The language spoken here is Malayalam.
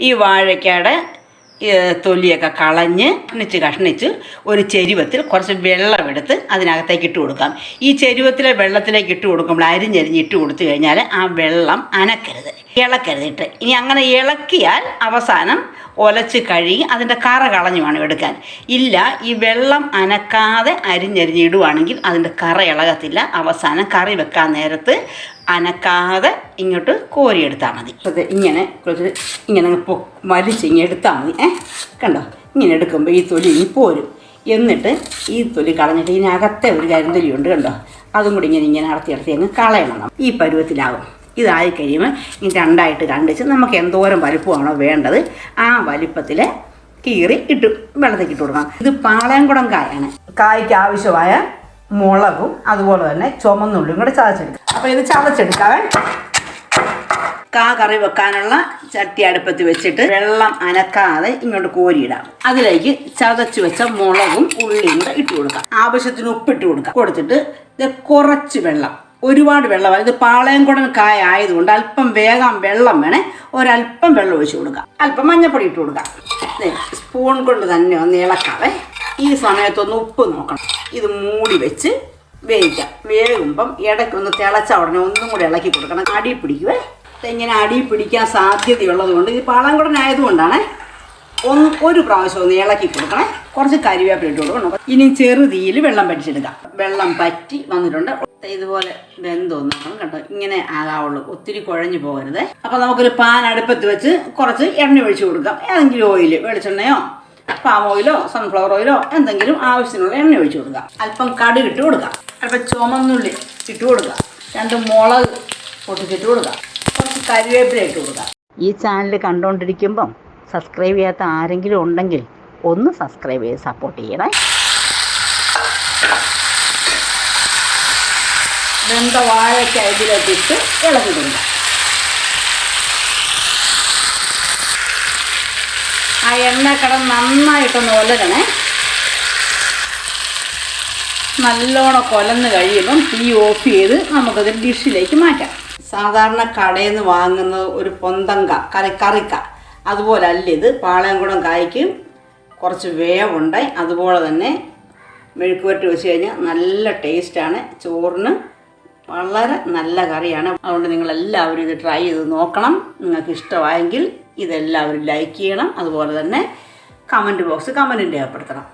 ഈ വാഴയ്ക്കയുടെ തൊലിയൊക്കെ കളഞ്ഞ് കഷ്ണിച്ച് കഷ്ണിച്ച് ഒരു ചെരുവത്തിൽ കുറച്ച് വെള്ളമെടുത്ത് അതിനകത്തേക്ക് ഇട്ട് കൊടുക്കാം. ഈ ചെരുവത്തിലെ വെള്ളത്തിലേക്ക് ഇട്ട് കൊടുക്കുമ്പോൾ അരിഞ്ഞരിഞ്ഞ് ഇട്ട് കൊടുത്തു കഴിഞ്ഞാൽ ആ വെള്ളം അനക്കരുത്. ഇളക്കരുത് ഇട്ട്. ഇനി അങ്ങനെ ഇളക്കിയാൽ അവസാനം ഒലച്ച് കഴുകി അതിന്റെ കറ കളഞ്ഞു വേണം എടുക്കാൻ. ഇല്ല ഈ വെള്ളം അനക്കാതെ അരിഞ്ഞരിഞ്ഞ് ഇടുവാണെങ്കിൽ അതിന്റെ കറ ഇളകത്തില്ല. അവസാനം കറി വെക്കാൻ നേരത്ത് അനക്കാതെ ഇങ്ങോട്ട് കോരിയെടുത്താൽ മതി. അത് ഇങ്ങനെ കുറച്ച് ഇങ്ങനെ വലിച്ച് ഇങ്ങനെ എടുത്താൽ മതി. ഏ കണ്ടോ? ഇങ്ങനെ എടുക്കുമ്പോൾ ഈ തൊലി ഇനി പോരും. എന്നിട്ട് ഈ തൊലി കളഞ്ഞിട്ട് ഇതിനകത്തെ ഒരു കരിന്തൊലിയുണ്ട് കണ്ടോ? അതും കൂടി ഇങ്ങനെ ഇങ്ങനെ അടത്തി അടത്തി അങ്ങ് കളയണം. ഈ പരുവത്തിലാവും. ഇതായി കഴിയുമ്പോൾ ഈ രണ്ടായിട്ട് കണ്ടിച്ച് നമുക്ക് എന്തോരം വലുപ്പമാണോ വേണ്ടത് ആ വലിപ്പത്തിൽ കീറി ഇട്ട് വെള്ളത്തേക്ക് ഇട്ട് കൊടുക്കണം. ഇത് പാളയംകുടം കായാണ്. കായ്ക്ക് ആവശ്യമായ മുളകും അതുപോലെ തന്നെ ചുമന്നുള്ളിയും കൂടെ ചതച്ചെടുക്കാം. അപ്പോൾ ഇത് ചതച്ചെടുക്കാവേ കാ കറി വെക്കാനുള്ള ചട്ടി അടുപ്പത്ത് വെച്ചിട്ട് വെള്ളം അനക്കാതെ ഇങ്ങോട്ട് കോരിയിടാം. അതിലേക്ക് ചതച്ചു വെച്ച മുളകും ഉള്ളിയും കൂടെ ഇട്ട് കൊടുക്കാം. ആവശ്യത്തിന് ഉപ്പിട്ട് കൊടുക്കാം. കൊടുത്തിട്ട് ഇത് കുറച്ച് വെള്ളം. ഒരുപാട് വെള്ളം ഇത് പാളയംകുടൻ കായ ആയതുകൊണ്ട് അല്പം വേഗം വെള്ളം വേണേ ഒരല്പം വെള്ളം ഒഴിച്ചു കൊടുക്കാം. അല്പം മഞ്ഞപ്പൊടി ഇട്ട് കൊടുക്കാം. സ്പൂൺ കൊണ്ട് തന്നെ ഒന്ന് ഇളക്കാവേ. ഈ സമയത്തൊന്ന് ഉപ്പ് നോക്കണം. ഇത് മൂടി വെച്ച് വേവിക്കാം. വേകുമ്പം ഇടയ്ക്കൊന്ന് തിളച്ച ഉടനെ ഒന്നും കൂടി ഇളക്കി കൊടുക്കണം. അടി പിടിക്കുവേ. ഇങ്ങനെ അടി പിടിക്കാൻ സാധ്യതയുള്ളത് കൊണ്ട് ഇത് പാളാങ്കുടനായതുകൊണ്ടാണ് ഒന്ന് ഒരു പ്രാവശ്യം ഒന്ന് ഇളക്കി കൊടുക്കണേ. കുറച്ച് കരിവേപ്പില ഇട്ട് കൊടുക്കണം. ഇനി ചെറുതീയിൽ വെള്ളം പറ്റിച്ചെടുക്കാം. വെള്ളം പറ്റി വന്നിട്ടുണ്ട്. ഇതുപോലെ ബന്ധമൊന്നും കേട്ടോ. ഇങ്ങനെ ആകാവുള്ളൂ. ഒത്തിരി കുഴഞ്ഞു പോകരുത്. അപ്പോൾ നമുക്കൊരു പാൻ അടുപ്പത്ത് വെച്ച് കുറച്ച് എണ്ണ ഒഴിച്ചു കൊടുക്കാം. ഏതെങ്കിലും ഓയിൽ വെളിച്ചെണ്ണയോ? പാം ഓയിലോ സൺഫ്ലവർ ഓയിലോ എന്തെങ്കിലും ആവശ്യത്തിനുള്ള എണ്ണ ഒഴിച്ചു കൊടുക്കുക. അല്പം കടുക് ഇട്ട് കൊടുക്കുക. അല്പം ചുമന്നുള്ളി ഇട്ട് കൊടുക്കുക. രണ്ട് മുളക് പൊട്ടിച്ചിട്ട് കൊടുക്കുക. കുറച്ച് കരിവേപ്പില ഇട്ട് കൊടുക്കുക. ഈ ചാനൽ കണ്ടുകൊണ്ടിരിക്കുമ്പം സബ്സ്ക്രൈബ് ചെയ്യാത്ത ആരെങ്കിലും ഉണ്ടെങ്കിൽ ഒന്ന് സബ്സ്ക്രൈബ് ചെയ്ത് സപ്പോർട്ട് ചെയ്യണേ. വെന്ത വാഴയ്ക്ക് ഇതിലേക്കിട്ട് ഇളക്കി കൊടുക്കാം ആ എണ്ണക്കട നന്നായിട്ടൊന്ന് ഒലരണേ. നല്ലോണം കൊലന്ന് കഴിയുമ്പം തീ ഓഫ് ചെയ്ത് നമുക്കത് ഡിഷിലേക്ക് മാറ്റാം. സാധാരണ കടയിൽ നിന്ന് വാങ്ങുന്നത് ഒരു പൊന്തങ്ക കറി കറിക്ക അതുപോലെ അല്ല ഇത്. പാളയംകുടം കായ്ക്ക് കുറച്ച് വേവുണ്ട്. അതുപോലെ തന്നെ മെഴുക്കുവരട്ടി വെച്ച് കഴിഞ്ഞാൽ നല്ല ടേസ്റ്റാണ് ചോറിന് വളരെ നല്ല കറിയാണ്. അതുകൊണ്ട് നിങ്ങളെല്ലാവരും ഇത് ട്രൈ ചെയ്ത് നോക്കണം. നിങ്ങൾക്ക് ഇഷ്ടമായെങ്കിൽ ഇതെല്ലാവരും ലൈക്ക് ചെയ്യണം. അതുപോലെ തന്നെ കമന്റ് ബോക്സ് കമന്റ് രേഖപ്പെടുത്തണം